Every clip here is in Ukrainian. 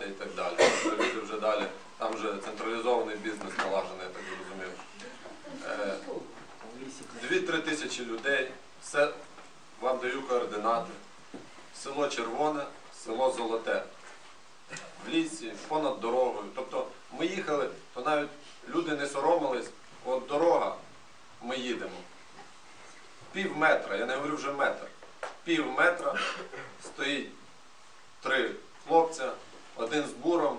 лопати і так далі. Люди вже далі, там вже централізований бізнес налажений, я так зрозумів. Е, Дві-три тисячі людей, все, вам даю координати. Село Червоне, село Золоте. В лісі, понад дорогою. Тобто ми їхали, то навіть люди не соромились, от дорога, ми їдемо. Пів метра, я не говорю вже метр. Пів метра стоїть три хлопця, один з буром,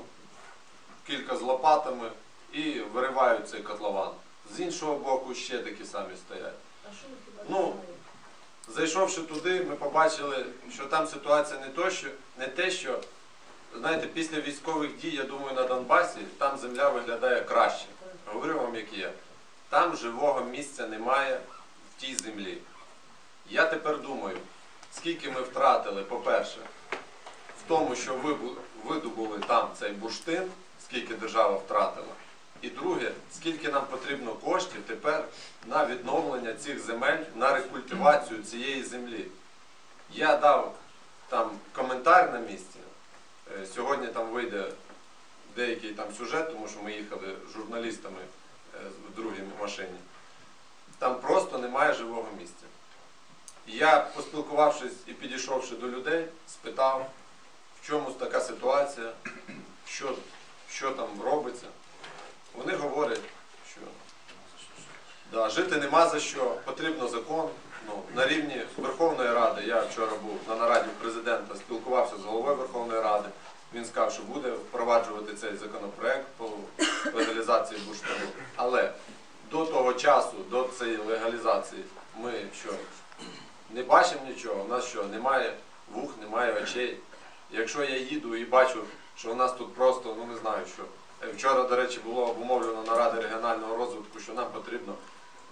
кілька з лопатами і виривають цей котлован. З іншого боку ще такі самі стоять. Ну, Зайшовши туди, ми побачили, що там ситуація не то, що не те, що знаєте, після військових дій, я думаю, на Донбасі там земля виглядає краще. Говорю вам, як є. Там живого місця немає в тій землі. Я тепер думаю, скільки ми втратили, по-перше, тому, що вибу- видобули там цей бурштин, скільки держава втратила. І друге, скільки нам потрібно коштів тепер на відновлення цих земель, на рекультивацію цієї землі. Я дав там коментар на місці. Е, Сьогодні там вийде деякий там сюжет, тому що ми їхали журналістами е, в другій машині. Там просто немає живого місця. Я, поспілкувавшись і підійшовши до людей, спитав, в чому така ситуація, що, що там робиться. Вони говорять, що да, жити нема за що, потрібно закон. Ну, на рівні Верховної Ради, я вчора був на нараді президента, спілкувався з головою Верховної Ради. Він сказав, що буде впроваджувати цей законопроект по легалізації бурштину. Але до того часу, до цієї легалізації, ми що не бачимо нічого. У нас що, немає вух, немає очей. Якщо я їду і бачу, що у нас тут просто, ну не знаю що. Е, Вчора, до речі, було обумовлено на Раді регіонального розвитку, що нам потрібно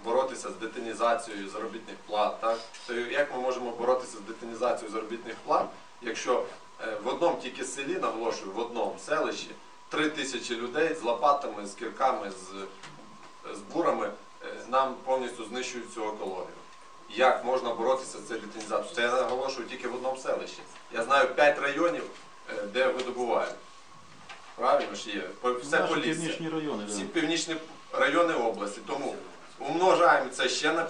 боротися з детинізацією заробітних плат. Так? То як ми можемо боротися з детинізацією заробітних плат, якщо е, в одному тільки селі, наголошую, в одному селищі три тисячі людей з лопатами, з кірками, з, з бурами е, нам повністю знищують цю екологію. Як можна боротися з цією детинізацією? Це я наголошую тільки в одному селищі. Я знаю п'ять районів, е, де видобувають. Правильно ж є? Все Наші північні райони. всі північні райони області. Тому умножаємо це ще на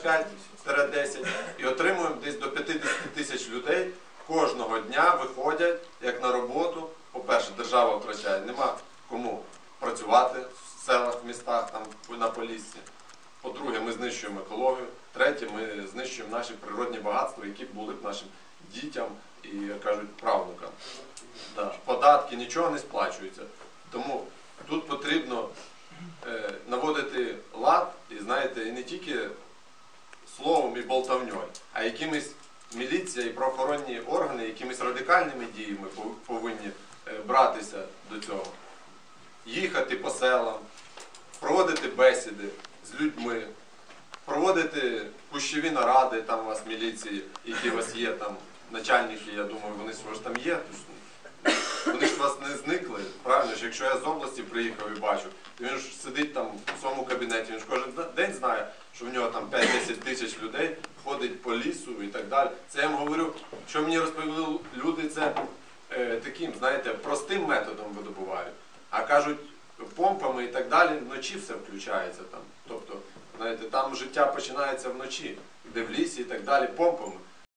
5-10 і отримуємо десь до 50 тисяч людей кожного дня виходять як на роботу. По-перше, держава втрачає, нема кому працювати в селах, в містах, там на Поліссі. По-друге, ми знищуємо екологію. Третє, ми знищуємо наші природні багатства, які були б нашим дітям і, як кажуть, правнукам. Да. Податки нічого не сплачуються. Тому тут потрібно е, наводити лад, і знаєте, і не тільки словом і болтавньою, а якимись міліція і правоохоронні органи, якимись радикальними діями повинні е, братися до цього. Їхати по селам, проводити бесіди з людьми, проводити кущові наради, там у вас міліції, які у вас є, там начальники, я думаю, вони ж там є. вони ж вас не зникли, правильно ж, якщо я з області приїхав і бачу, він ж сидить там в своєму кабінеті, він ж кожен день знає, що в нього там 5-10 тисяч людей ходить по лісу і так далі. Це я вам говорю, що мені розповіли люди, це е, таким, знаєте, простим методом видобувають. А кажуть, помпами і так далі, вночі все включається там. Тобто, знаєте, там життя починається вночі, де в лісі і так далі, помпами.